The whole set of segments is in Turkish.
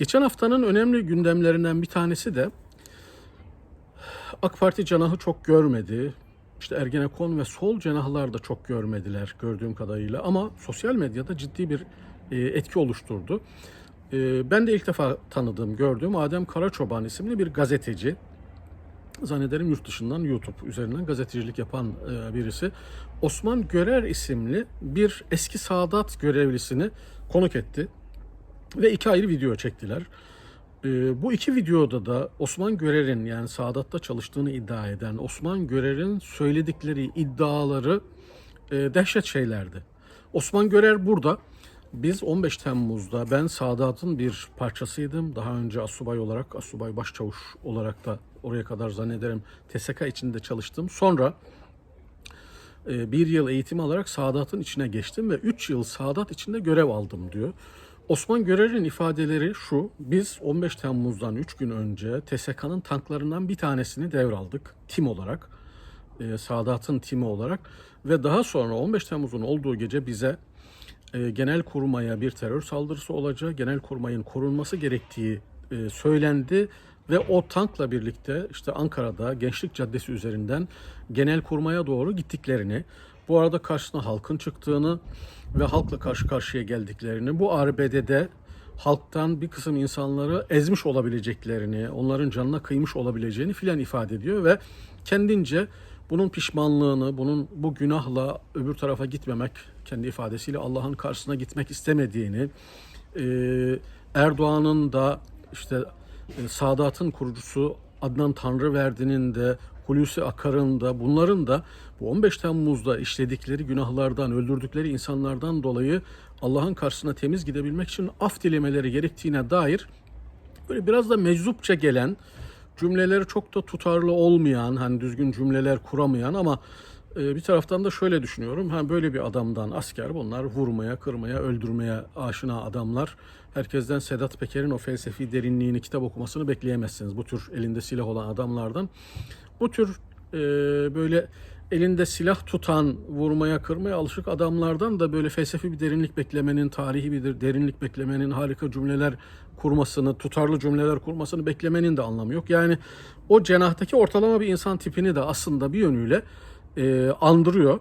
Geçen haftanın önemli gündemlerinden bir tanesi de AK Parti cenahı çok görmedi. İşte Ergenekon ve sol cenahlar da çok görmediler gördüğüm kadarıyla ama sosyal medyada ciddi bir e, etki oluşturdu. E, ben de ilk defa tanıdığım, gördüğüm Adem Karaçoban isimli bir gazeteci. Zannederim yurt dışından YouTube üzerinden gazetecilik yapan e, birisi. Osman Görer isimli bir eski Sadat görevlisini konuk etti ve iki ayrı video çektiler. Ee, bu iki videoda da Osman Görer'in yani Sadat'ta çalıştığını iddia eden Osman Görer'in söyledikleri iddiaları e, dehşet şeylerdi. Osman Görer burada. Biz 15 Temmuz'da ben Sadat'ın bir parçasıydım. Daha önce asubay olarak, asubay başçavuş olarak da oraya kadar zannederim TSK içinde çalıştım. Sonra e, bir yıl eğitim alarak Sadat'ın içine geçtim ve 3 yıl Sadat içinde görev aldım diyor. Osman Görer'in ifadeleri şu, biz 15 Temmuz'dan 3 gün önce TSK'nın tanklarından bir tanesini devraldık tim olarak, e, Sadat'ın timi olarak ve daha sonra 15 Temmuz'un olduğu gece bize e, genel kurmaya bir terör saldırısı olacağı, genel kurmayın korunması gerektiği e, söylendi ve o tankla birlikte işte Ankara'da Gençlik Caddesi üzerinden genel kurmaya doğru gittiklerini, bu arada karşısına halkın çıktığını ve halkla karşı karşıya geldiklerini, bu arbedede halktan bir kısım insanları ezmiş olabileceklerini, onların canına kıymış olabileceğini filan ifade ediyor ve kendince bunun pişmanlığını, bunun bu günahla öbür tarafa gitmemek, kendi ifadesiyle Allah'ın karşısına gitmek istemediğini, e, Erdoğan'ın da işte e, Sadat'ın kurucusu Adnan Tanrıverdi'nin de Hulusi Akar'ın da bunların da bu 15 Temmuz'da işledikleri günahlardan, öldürdükleri insanlardan dolayı Allah'ın karşısına temiz gidebilmek için af dilemeleri gerektiğine dair böyle biraz da meczupça gelen cümleleri çok da tutarlı olmayan, hani düzgün cümleler kuramayan ama bir taraftan da şöyle düşünüyorum. Ha böyle bir adamdan asker bunlar vurmaya, kırmaya, öldürmeye aşina adamlar. Herkesten Sedat Peker'in o felsefi derinliğini kitap okumasını bekleyemezsiniz. Bu tür elinde silah olan adamlardan. Bu tür e, böyle elinde silah tutan, vurmaya, kırmaya alışık adamlardan da böyle felsefi bir derinlik beklemenin, tarihi bir derinlik beklemenin, harika cümleler kurmasını, tutarlı cümleler kurmasını beklemenin de anlamı yok. Yani o cenahtaki ortalama bir insan tipini de aslında bir yönüyle e, andırıyor.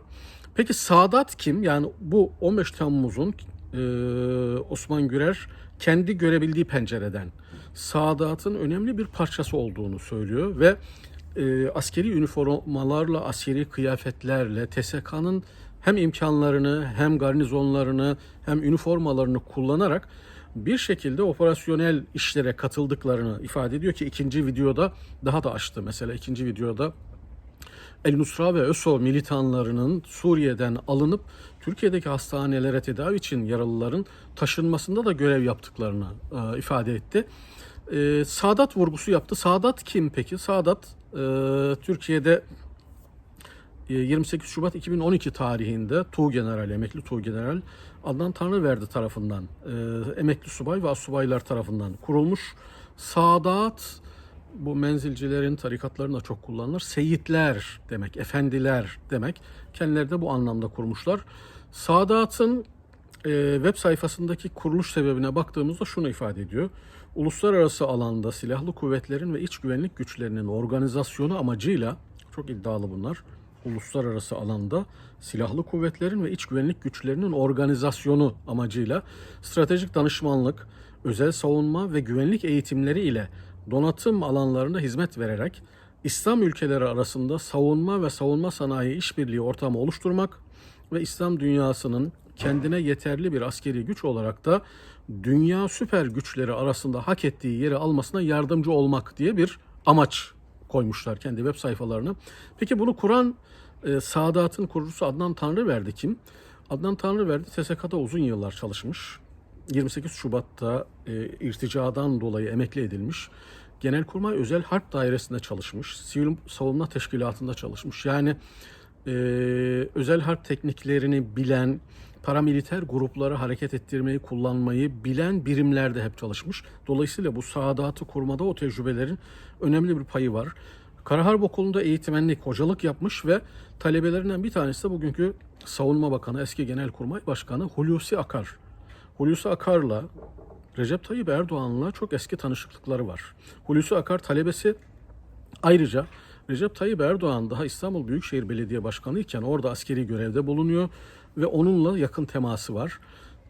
Peki Sadat kim? Yani bu 15 Temmuz'un e, Osman Gürer kendi görebildiği pencereden Sadat'ın önemli bir parçası olduğunu söylüyor ve e, askeri üniformalarla, askeri kıyafetlerle TSK'nın hem imkanlarını hem garnizonlarını hem üniformalarını kullanarak bir şekilde operasyonel işlere katıldıklarını ifade ediyor ki ikinci videoda daha da açtı. Mesela ikinci videoda El Nusra ve ÖSO militanlarının Suriye'den alınıp Türkiye'deki hastanelere tedavi için yaralıların taşınmasında da görev yaptıklarını e, ifade etti. E, Sadat vurgusu yaptı. Sadat kim peki? Sadat e, Türkiye'de e, 28 Şubat 2012 tarihinde Tuğ General, emekli Tuğ General Adnan Tanrıverdi tarafından, e, emekli subay ve subaylar tarafından kurulmuş. Sadat bu menzilcilerin, tarikatların çok kullanılır. Seyitler demek, efendiler demek. Kendileri de bu anlamda kurmuşlar. Sadat'ın e, web sayfasındaki kuruluş sebebine baktığımızda şunu ifade ediyor. Uluslararası alanda silahlı kuvvetlerin ve iç güvenlik güçlerinin organizasyonu amacıyla, çok iddialı bunlar, uluslararası alanda silahlı kuvvetlerin ve iç güvenlik güçlerinin organizasyonu amacıyla stratejik danışmanlık, özel savunma ve güvenlik eğitimleri ile donatım alanlarında hizmet vererek İslam ülkeleri arasında savunma ve savunma sanayi işbirliği ortamı oluşturmak ve İslam dünyasının kendine yeterli bir askeri güç olarak da dünya süper güçleri arasında hak ettiği yeri almasına yardımcı olmak diye bir amaç koymuşlar kendi web sayfalarına. Peki bunu kuran e, Sadat'ın kurucusu Adnan Tanrıverdi kim? Adnan Tanrıverdi TSK'da uzun yıllar çalışmış. 28 Şubat'ta e, irticadan dolayı emekli edilmiş. Genelkurmay Özel Harp Dairesi'nde çalışmış. Sivil Savunma Teşkilatı'nda çalışmış. Yani e, özel harp tekniklerini bilen, paramiliter grupları hareket ettirmeyi, kullanmayı bilen birimlerde hep çalışmış. Dolayısıyla bu saadatı kurmada o tecrübelerin önemli bir payı var. Kara Harp Okulu'nda eğitmenlik, hocalık yapmış ve talebelerinden bir tanesi de bugünkü Savunma Bakanı, eski Genelkurmay Başkanı Hulusi Akar. Hulusi Akar'la Recep Tayyip Erdoğan'la çok eski tanışıklıkları var. Hulusi Akar talebesi Ayrıca Recep Tayyip Erdoğan daha İstanbul Büyükşehir Belediye Başkanı iken orada askeri görevde bulunuyor ve onunla yakın teması var.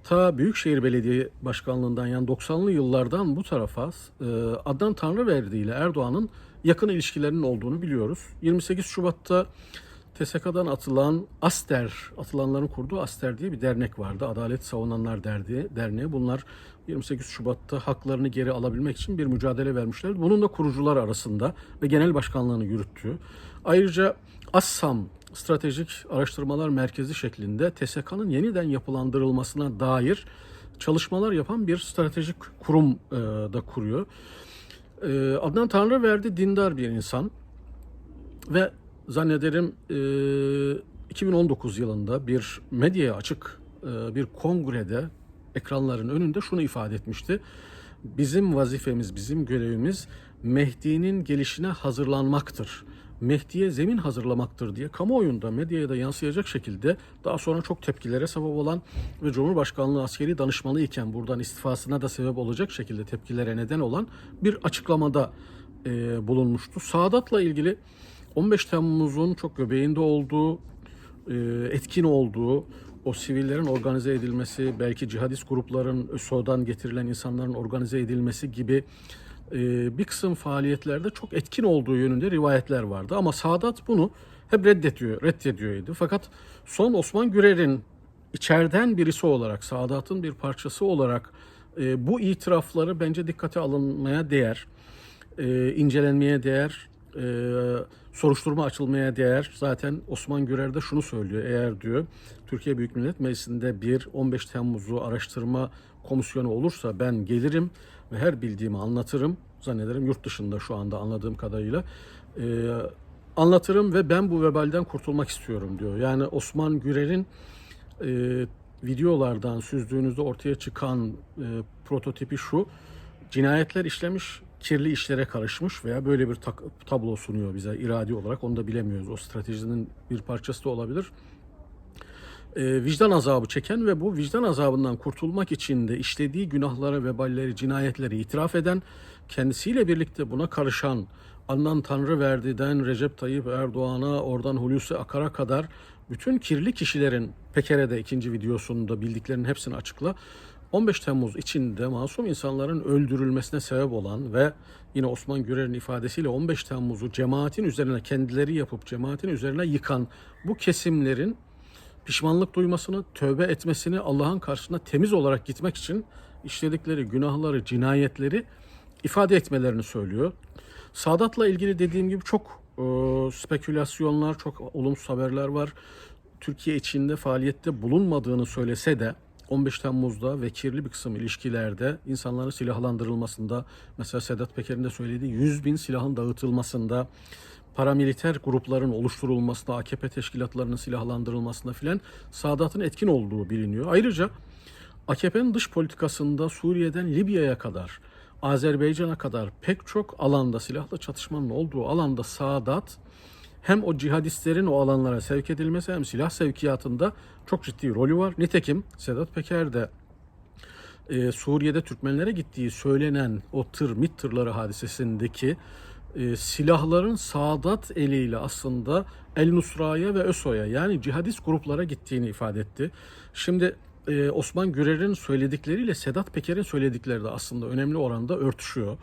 Ta Büyükşehir Belediye Başkanlığından yani 90'lı yıllardan bu tarafa e, Adnan Tanrıverdi ile Erdoğan'ın yakın ilişkilerinin olduğunu biliyoruz. 28 Şubat'ta TSK'dan atılan ASTER, atılanların kurduğu ASTER diye bir dernek vardı. Adalet Savunanlar Derneği. derneği. Bunlar 28 Şubat'ta haklarını geri alabilmek için bir mücadele vermişler. Bunun da kurucular arasında ve genel başkanlığını yürüttüğü. Ayrıca ASSAM Stratejik Araştırmalar Merkezi şeklinde TSK'nın yeniden yapılandırılmasına dair çalışmalar yapan bir stratejik kurum e, da kuruyor. E, Adnan Tanrıverdi dindar bir insan ve zannederim e, 2019 yılında bir medyaya açık e, bir kongrede ekranların önünde şunu ifade etmişti. Bizim vazifemiz, bizim görevimiz Mehdi'nin gelişine hazırlanmaktır. Mehdi'ye zemin hazırlamaktır diye kamuoyunda medyaya da yansıyacak şekilde daha sonra çok tepkilere sebep olan ve Cumhurbaşkanlığı askeri danışmanı iken buradan istifasına da sebep olacak şekilde tepkilere neden olan bir açıklamada e, bulunmuştu. Saadat'la ilgili 15 Temmuz'un çok göbeğinde olduğu, e, etkin olduğu, o sivillerin organize edilmesi, belki cihadist grupların ÖSO'dan getirilen insanların organize edilmesi gibi e, bir kısım faaliyetlerde çok etkin olduğu yönünde rivayetler vardı. Ama Sadat bunu hep reddediyor, reddediyordu. Fakat son Osman Gürer'in içeriden birisi olarak, Sadat'ın bir parçası olarak e, bu itirafları bence dikkate alınmaya değer, incelenmeye değer, soruşturma açılmaya değer. Zaten Osman Gürer de şunu söylüyor. Eğer diyor Türkiye Büyük Millet Meclisi'nde bir 15 Temmuz'u araştırma komisyonu olursa ben gelirim ve her bildiğimi anlatırım. Zannederim yurt dışında şu anda anladığım kadarıyla. E, anlatırım ve ben bu vebalden kurtulmak istiyorum diyor. Yani Osman Gürer'in e, videolardan süzdüğünüzde ortaya çıkan e, prototipi şu. Cinayetler işlemiş, kirli işlere karışmış veya böyle bir tablo sunuyor bize iradi olarak. Onu da bilemiyoruz. O stratejinin bir parçası da olabilir. E, vicdan azabı çeken ve bu vicdan azabından kurtulmak için de işlediği günahları, veballeri, cinayetleri itiraf eden, kendisiyle birlikte buna karışan Adnan Tanrıverdi'den Recep Tayyip Erdoğan'a, oradan Hulusi Akar'a kadar bütün kirli kişilerin Pekere'de ikinci videosunda bildiklerinin hepsini açıkla. 15 Temmuz içinde masum insanların öldürülmesine sebep olan ve yine Osman Gürer'in ifadesiyle 15 Temmuz'u cemaatin üzerine kendileri yapıp cemaatin üzerine yıkan bu kesimlerin pişmanlık duymasını, tövbe etmesini, Allah'ın karşısına temiz olarak gitmek için işledikleri günahları, cinayetleri ifade etmelerini söylüyor. Sadat'la ilgili dediğim gibi çok e, spekülasyonlar, çok olumsuz haberler var. Türkiye içinde faaliyette bulunmadığını söylese de 15 Temmuz'da ve kirli bir kısım ilişkilerde insanların silahlandırılmasında, mesela Sedat Peker'in de söylediği 100 bin silahın dağıtılmasında, paramiliter grupların oluşturulmasında, AKP teşkilatlarının silahlandırılmasında filan Sadat'ın etkin olduğu biliniyor. Ayrıca AKP'nin dış politikasında Suriye'den Libya'ya kadar, Azerbaycan'a kadar pek çok alanda silahlı çatışmanın olduğu alanda Sadat hem o cihadistlerin o alanlara sevk edilmesi hem silah sevkiyatında çok ciddi rolü var. Nitekim Sedat Peker de e, Suriye'de Türkmenlere gittiği söylenen o tır, MİT tırları hadisesindeki e, silahların Sadat eliyle aslında El Nusra'ya ve ÖSO'ya yani cihadist gruplara gittiğini ifade etti. Şimdi e, Osman Gürer'in söyledikleriyle Sedat Peker'in söyledikleri de aslında önemli oranda örtüşüyor.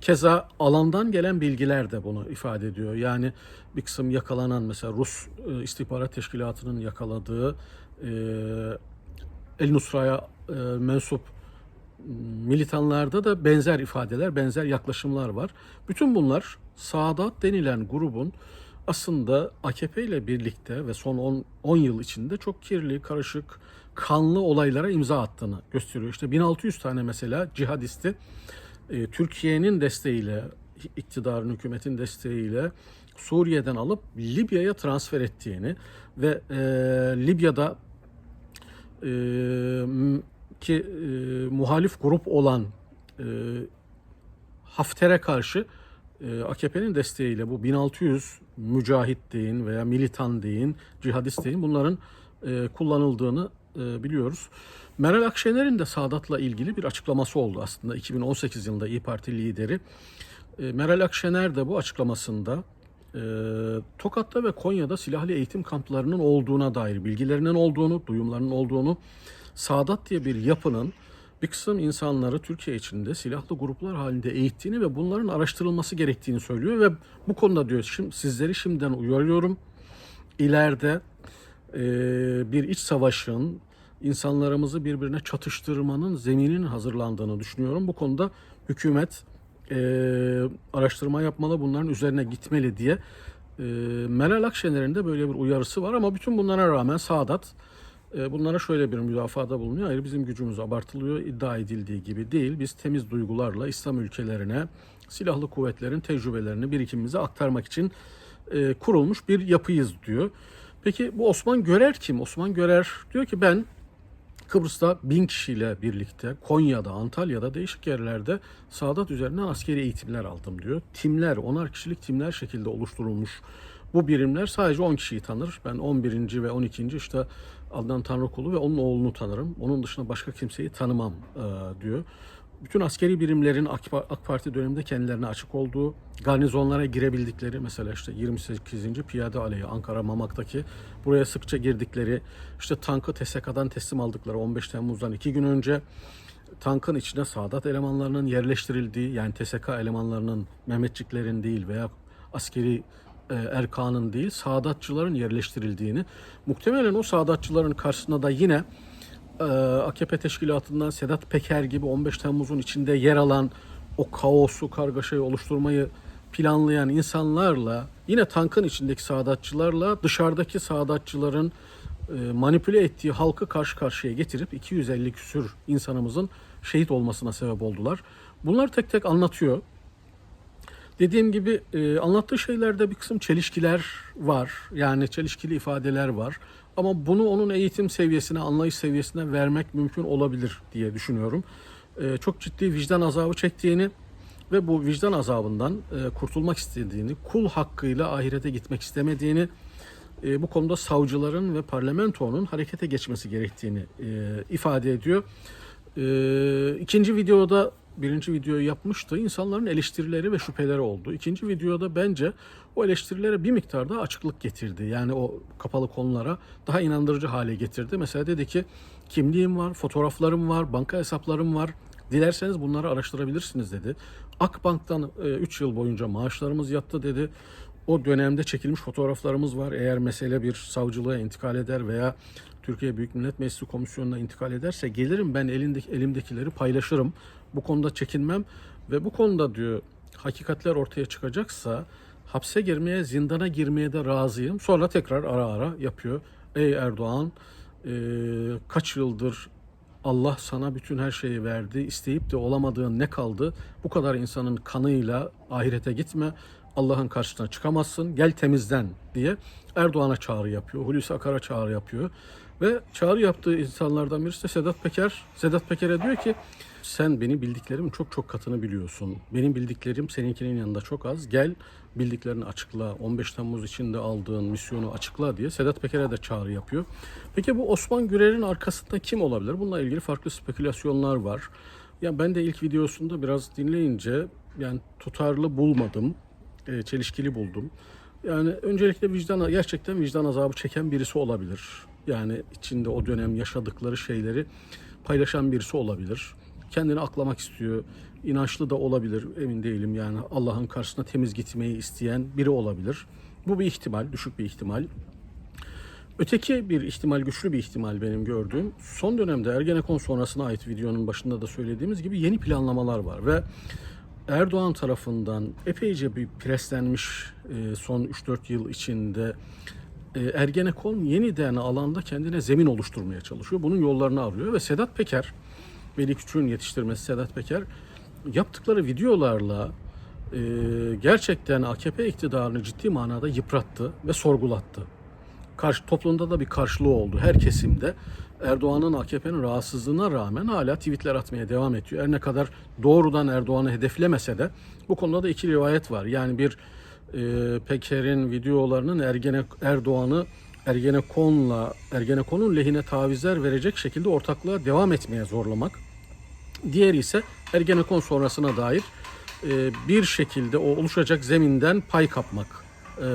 Keza alandan gelen bilgiler de bunu ifade ediyor. Yani bir kısım yakalanan mesela Rus e, istihbarat teşkilatının yakaladığı e, El Nusra'ya e, mensup militanlarda da benzer ifadeler, benzer yaklaşımlar var. Bütün bunlar Saadat denilen grubun aslında AKP ile birlikte ve son 10, 10 yıl içinde çok kirli, karışık, kanlı olaylara imza attığını gösteriyor. İşte 1600 tane mesela cihadisti e, Türkiye'nin desteğiyle, iktidarın, hükümetin desteğiyle Suriye'den alıp Libya'ya transfer ettiğini ve e, Libya'da e, ki e, muhalif grup olan e, Hafter'e karşı e, AKP'nin desteğiyle bu 1600 mücahit deyin veya militan deyin, cihadist deyin bunların e, kullanıldığını biliyoruz. Meral Akşener'in de Sadat'la ilgili bir açıklaması oldu aslında 2018 yılında İyi Parti lideri. E, Meral Akşener de bu açıklamasında e, Tokat'ta ve Konya'da silahlı eğitim kamplarının olduğuna dair bilgilerinin olduğunu, duyumlarının olduğunu, Sadat diye bir yapının bir kısım insanları Türkiye içinde silahlı gruplar halinde eğittiğini ve bunların araştırılması gerektiğini söylüyor ve bu konuda diyor şimdi sizleri şimdiden uyarıyorum. İleride e, bir iç savaşın insanlarımızı birbirine çatıştırmanın zemininin hazırlandığını düşünüyorum. Bu konuda hükümet e, araştırma yapmalı, bunların üzerine gitmeli diye e, Meral Akşener'in de böyle bir uyarısı var ama bütün bunlara rağmen Sadat e, bunlara şöyle bir müdafada bulunuyor. Hayır bizim gücümüz abartılıyor, iddia edildiği gibi değil. Biz temiz duygularla İslam ülkelerine silahlı kuvvetlerin tecrübelerini, birikimimizi aktarmak için e, kurulmuş bir yapıyız diyor. Peki bu Osman Görer kim? Osman Görer diyor ki ben Kıbrıs'ta bin kişiyle birlikte Konya'da, Antalya'da değişik yerlerde Sadat üzerinden askeri eğitimler aldım diyor. Timler, onar kişilik timler şekilde oluşturulmuş. Bu birimler sadece 10 kişiyi tanır. Ben 11. ve 12. işte Adnan Tanrıkulu ve onun oğlunu tanırım. Onun dışında başka kimseyi tanımam e, diyor. Bütün askeri birimlerin AK Parti döneminde kendilerine açık olduğu, garnizonlara girebildikleri mesela işte 28. Piyade Aleyi Ankara Mamak'taki buraya sıkça girdikleri, işte tankı TSK'dan teslim aldıkları 15 Temmuz'dan 2 gün önce tankın içine Sadat elemanlarının yerleştirildiği yani TSK elemanlarının Mehmetçiklerin değil veya askeri e, Erkan'ın değil Sadatçıların yerleştirildiğini muhtemelen o Sadatçıların karşısında da yine AKP teşkilatından Sedat Peker gibi 15 Temmuz'un içinde yer alan o kaosu, kargaşayı oluşturmayı planlayan insanlarla yine tankın içindeki Sadatçılarla dışarıdaki Sadatçıların e, manipüle ettiği halkı karşı karşıya getirip 250 küsür insanımızın şehit olmasına sebep oldular. Bunlar tek tek anlatıyor. Dediğim gibi e, anlattığı şeylerde bir kısım çelişkiler var. Yani çelişkili ifadeler var. Ama bunu onun eğitim seviyesine, anlayış seviyesine vermek mümkün olabilir diye düşünüyorum. E, çok ciddi vicdan azabı çektiğini ve bu vicdan azabından e, kurtulmak istediğini, kul hakkıyla ahirete gitmek istemediğini, e, bu konuda savcıların ve parlamentonun harekete geçmesi gerektiğini e, ifade ediyor. E, ikinci videoda birinci videoyu yapmıştı. İnsanların eleştirileri ve şüpheleri oldu. İkinci videoda bence o eleştirilere bir miktar daha açıklık getirdi. Yani o kapalı konulara daha inandırıcı hale getirdi. Mesela dedi ki kimliğim var, fotoğraflarım var, banka hesaplarım var. Dilerseniz bunları araştırabilirsiniz dedi. Akbank'tan 3 yıl boyunca maaşlarımız yattı dedi. O dönemde çekilmiş fotoğraflarımız var. Eğer mesele bir savcılığa intikal eder veya Türkiye Büyük Millet Meclisi Komisyonu'na intikal ederse gelirim ben elindeki, elimdekileri paylaşırım. Bu konuda çekinmem ve bu konuda diyor hakikatler ortaya çıkacaksa hapse girmeye, zindana girmeye de razıyım. Sonra tekrar ara ara yapıyor. Ey Erdoğan e, kaç yıldır Allah sana bütün her şeyi verdi. İsteyip de olamadığın ne kaldı? Bu kadar insanın kanıyla ahirete gitme. Allah'ın karşısına çıkamazsın. Gel temizden diye Erdoğan'a çağrı yapıyor. Hulusi Akar'a çağrı yapıyor. Ve çağrı yaptığı insanlardan birisi de Sedat Peker. Sedat Peker'e diyor ki sen benim bildiklerimin çok çok katını biliyorsun. Benim bildiklerim seninkinin yanında çok az. Gel bildiklerini açıkla. 15 Temmuz içinde aldığın misyonu açıkla diye Sedat Peker'e de çağrı yapıyor. Peki bu Osman Gürer'in arkasında kim olabilir? Bununla ilgili farklı spekülasyonlar var. Ya ben de ilk videosunda biraz dinleyince yani tutarlı bulmadım. E, çelişkili buldum. Yani öncelikle vicdan gerçekten vicdan azabı çeken birisi olabilir. Yani içinde o dönem yaşadıkları şeyleri paylaşan birisi olabilir. Kendini aklamak istiyor. İnançlı da olabilir. Emin değilim yani Allah'ın karşısına temiz gitmeyi isteyen biri olabilir. Bu bir ihtimal, düşük bir ihtimal. Öteki bir ihtimal, güçlü bir ihtimal benim gördüğüm. Son dönemde Ergenekon sonrasına ait videonun başında da söylediğimiz gibi yeni planlamalar var ve Erdoğan tarafından epeyce bir preslenmiş e, son 3-4 yıl içinde Ergenekon yeniden alanda kendine zemin oluşturmaya çalışıyor. Bunun yollarını arıyor ve Sedat Peker, Veli Küçük'ün yetiştirmesi Sedat Peker yaptıkları videolarla e, gerçekten AKP iktidarını ciddi manada yıprattı ve sorgulattı. Karşı, toplumda da bir karşılığı oldu her kesimde. Erdoğan'ın AKP'nin rahatsızlığına rağmen hala tweetler atmaya devam ediyor. Her ne kadar doğrudan Erdoğan'ı hedeflemese de bu konuda da iki rivayet var. Yani bir e, Peker'in videolarının Ergene Erdoğan'ı Ergenekon'la Ergenekon'un lehine tavizler verecek şekilde ortaklığa devam etmeye zorlamak. Diğeri ise Ergenekon sonrasına dair e, bir şekilde o oluşacak zeminden pay kapmak. E,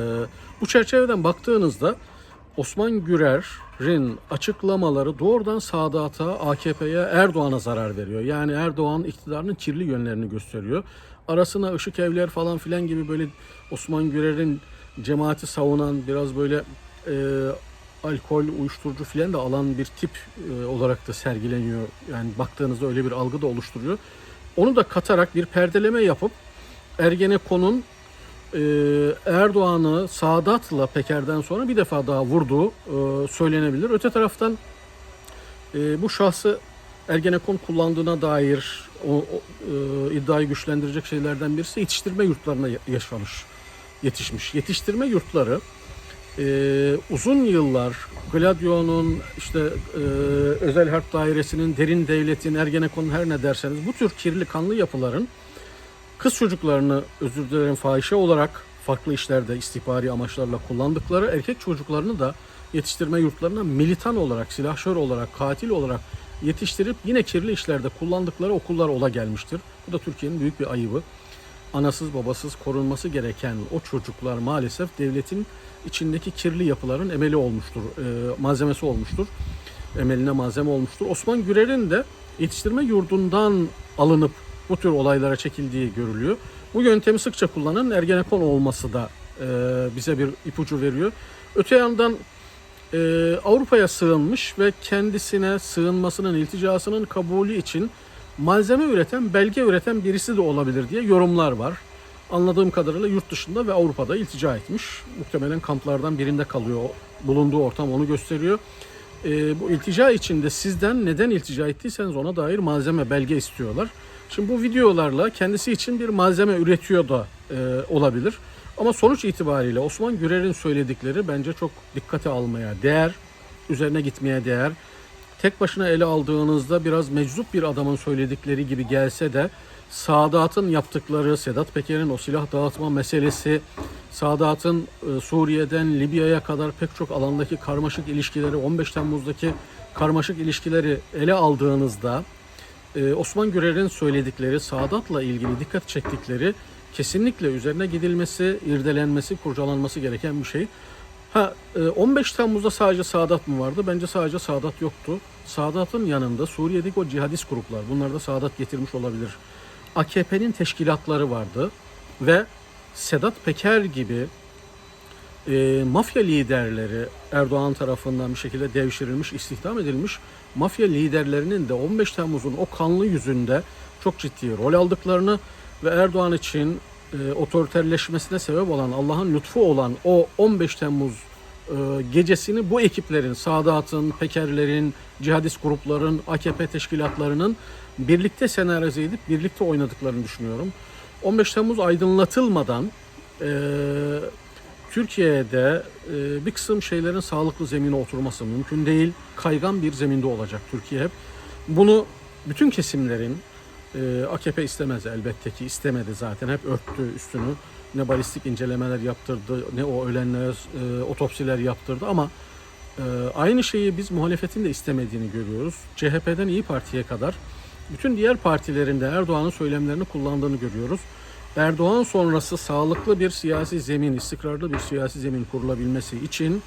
bu çerçeveden baktığınızda Osman Gürer'in açıklamaları doğrudan Sadat'a, AKP'ye, Erdoğan'a zarar veriyor. Yani Erdoğan iktidarının kirli yönlerini gösteriyor. Arasına ışık evler falan filan gibi böyle Osman Gürer'in cemaati savunan biraz böyle e, alkol, uyuşturucu filan da alan bir tip e, olarak da sergileniyor. Yani baktığınızda öyle bir algı da oluşturuyor. Onu da katarak bir perdeleme yapıp Ergenekon'un e, Erdoğan'ı Sadat'la Peker'den sonra bir defa daha vurduğu e, söylenebilir. Öte taraftan e, bu şahsı Ergenekon kullandığına dair o, o, e, iddiayı güçlendirecek şeylerden birisi yetiştirme yurtlarına ya- yaşamış, yetişmiş. Yetiştirme yurtları e, uzun yıllar Gladio'nun işte e, özel harp dairesinin, derin devletin, Ergenekon'un her ne derseniz bu tür kirli kanlı yapıların kız çocuklarını özür dilerim fahişe olarak farklı işlerde istihbari amaçlarla kullandıkları erkek çocuklarını da yetiştirme yurtlarına militan olarak, silahşör olarak, katil olarak yetiştirip yine kirli işlerde kullandıkları okullar ola gelmiştir. Bu da Türkiye'nin büyük bir ayıbı. Anasız babasız korunması gereken o çocuklar maalesef devletin içindeki kirli yapıların emeli olmuştur, e, malzemesi olmuştur. Emeline malzeme olmuştur. Osman Gürer'in de yetiştirme yurdundan alınıp bu tür olaylara çekildiği görülüyor. Bu yöntemi sıkça kullanan Ergenekon olması da e, bize bir ipucu veriyor. Öte yandan e, Avrupa'ya sığınmış ve kendisine sığınmasının, ilticasının kabulü için malzeme üreten, belge üreten birisi de olabilir diye yorumlar var. Anladığım kadarıyla yurt dışında ve Avrupa'da iltica etmiş. Muhtemelen kamplardan birinde kalıyor. Bulunduğu ortam onu gösteriyor. E, bu iltica içinde sizden neden iltica ettiyseniz ona dair malzeme, belge istiyorlar. Şimdi bu videolarla kendisi için bir malzeme üretiyor da e, olabilir. Ama sonuç itibariyle Osman Gürer'in söyledikleri bence çok dikkate almaya değer, üzerine gitmeye değer. Tek başına ele aldığınızda biraz meczup bir adamın söyledikleri gibi gelse de Sadat'ın yaptıkları, Sedat Peker'in o silah dağıtma meselesi, Sadat'ın e, Suriye'den Libya'ya kadar pek çok alandaki karmaşık ilişkileri, 15 Temmuz'daki karmaşık ilişkileri ele aldığınızda ee, Osman Gürer'in söyledikleri, Sadat'la ilgili dikkat çektikleri kesinlikle üzerine gidilmesi, irdelenmesi, kurcalanması gereken bir şey. Ha, e, 15 Temmuz'da sadece Sadat mı vardı? Bence sadece Sadat yoktu. Sadat'ın yanında Suriye'deki o cihadist gruplar, bunlar da Sadat getirmiş olabilir. AKP'nin teşkilatları vardı ve Sedat Peker gibi e, mafya liderleri Erdoğan tarafından bir şekilde devşirilmiş, istihdam edilmiş mafya liderlerinin de 15 Temmuz'un o kanlı yüzünde çok ciddi rol aldıklarını ve Erdoğan için e, otoriterleşmesine sebep olan Allah'ın lütfu olan o 15 Temmuz e, gecesini bu ekiplerin, Sadat'ın, Pekerlerin, cihadist grupların, AKP teşkilatlarının birlikte senarize edip birlikte oynadıklarını düşünüyorum. 15 Temmuz aydınlatılmadan e, Türkiye'de e, bir kısım şeylerin sağlıklı zemine oturması mümkün değil. Kaygan bir zeminde olacak Türkiye hep. Bunu bütün kesimlerin e, AKP istemez elbette ki istemedi zaten hep örttü üstünü. Ne balistik incelemeler yaptırdı ne o ölenler e, otopsiler yaptırdı ama e, aynı şeyi biz muhalefetin de istemediğini görüyoruz. CHP'den İyi Parti'ye kadar bütün diğer partilerin de Erdoğan'ın söylemlerini kullandığını görüyoruz. Erdoğan sonrası sağlıklı bir siyasi zemin, istikrarlı bir siyasi zemin kurulabilmesi için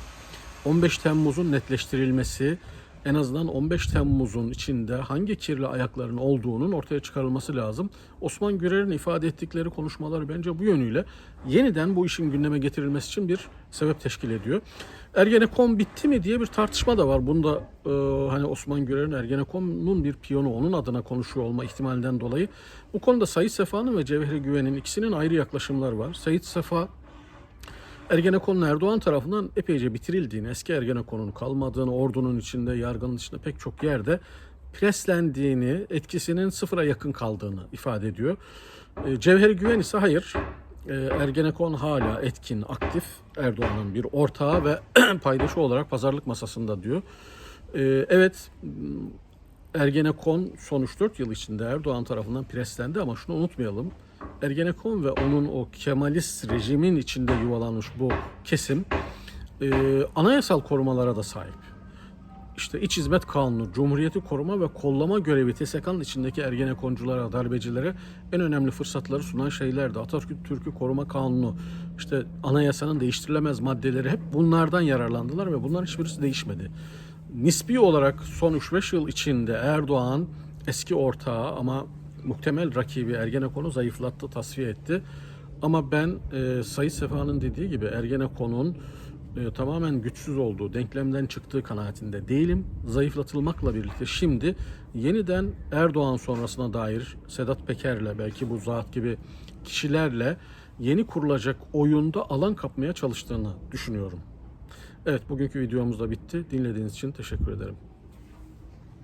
15 Temmuz'un netleştirilmesi, en azından 15 Temmuz'un içinde hangi kirli ayakların olduğunun ortaya çıkarılması lazım. Osman Gürer'in ifade ettikleri konuşmalar bence bu yönüyle yeniden bu işin gündeme getirilmesi için bir sebep teşkil ediyor. Ergenekon bitti mi diye bir tartışma da var. Bunda e, hani Osman Gürer'in Ergenekon'un bir piyonu onun adına konuşuyor olma ihtimalinden dolayı. Bu konuda Sayit Sefa'nın ve Cevheri Güven'in ikisinin ayrı yaklaşımlar var. Sayit Sefa Ergenekon'un Erdoğan tarafından epeyce bitirildiğini, eski Ergenekon'un kalmadığını, ordunun içinde, yargının içinde pek çok yerde preslendiğini, etkisinin sıfıra yakın kaldığını ifade ediyor. E, Cevheri Güven ise hayır, e, Ergenekon hala etkin, aktif, Erdoğan'ın bir ortağı ve paydaşı olarak pazarlık masasında diyor. E, Evet, Ergenekon son 3-4 yıl içinde Erdoğan tarafından preslendi ama şunu unutmayalım. Ergenekon ve onun o Kemalist rejimin içinde yuvalanmış bu kesim e, anayasal korumalara da sahip. İşte İç Hizmet Kanunu, Cumhuriyeti koruma ve kollama görevi TSK'nın içindeki ergenekonculara, darbecilere en önemli fırsatları sunan şeylerdi. Atatürk Türk'ü Koruma Kanunu, işte anayasanın değiştirilemez maddeleri hep bunlardan yararlandılar ve bunların hiçbirisi değişmedi. Nispi olarak son 3-5 yıl içinde Erdoğan eski ortağı ama muhtemel rakibi Ergenekon'u zayıflattı, tasfiye etti. Ama ben e, Sayın Sefa'nın dediği gibi Ergenekon'un e, tamamen güçsüz olduğu, denklemden çıktığı kanaatinde değilim. Zayıflatılmakla birlikte şimdi yeniden Erdoğan sonrasına dair Sedat Peker'le belki bu zat gibi kişilerle yeni kurulacak oyunda alan kapmaya çalıştığını düşünüyorum. Evet bugünkü videomuz da bitti. Dinlediğiniz için teşekkür ederim.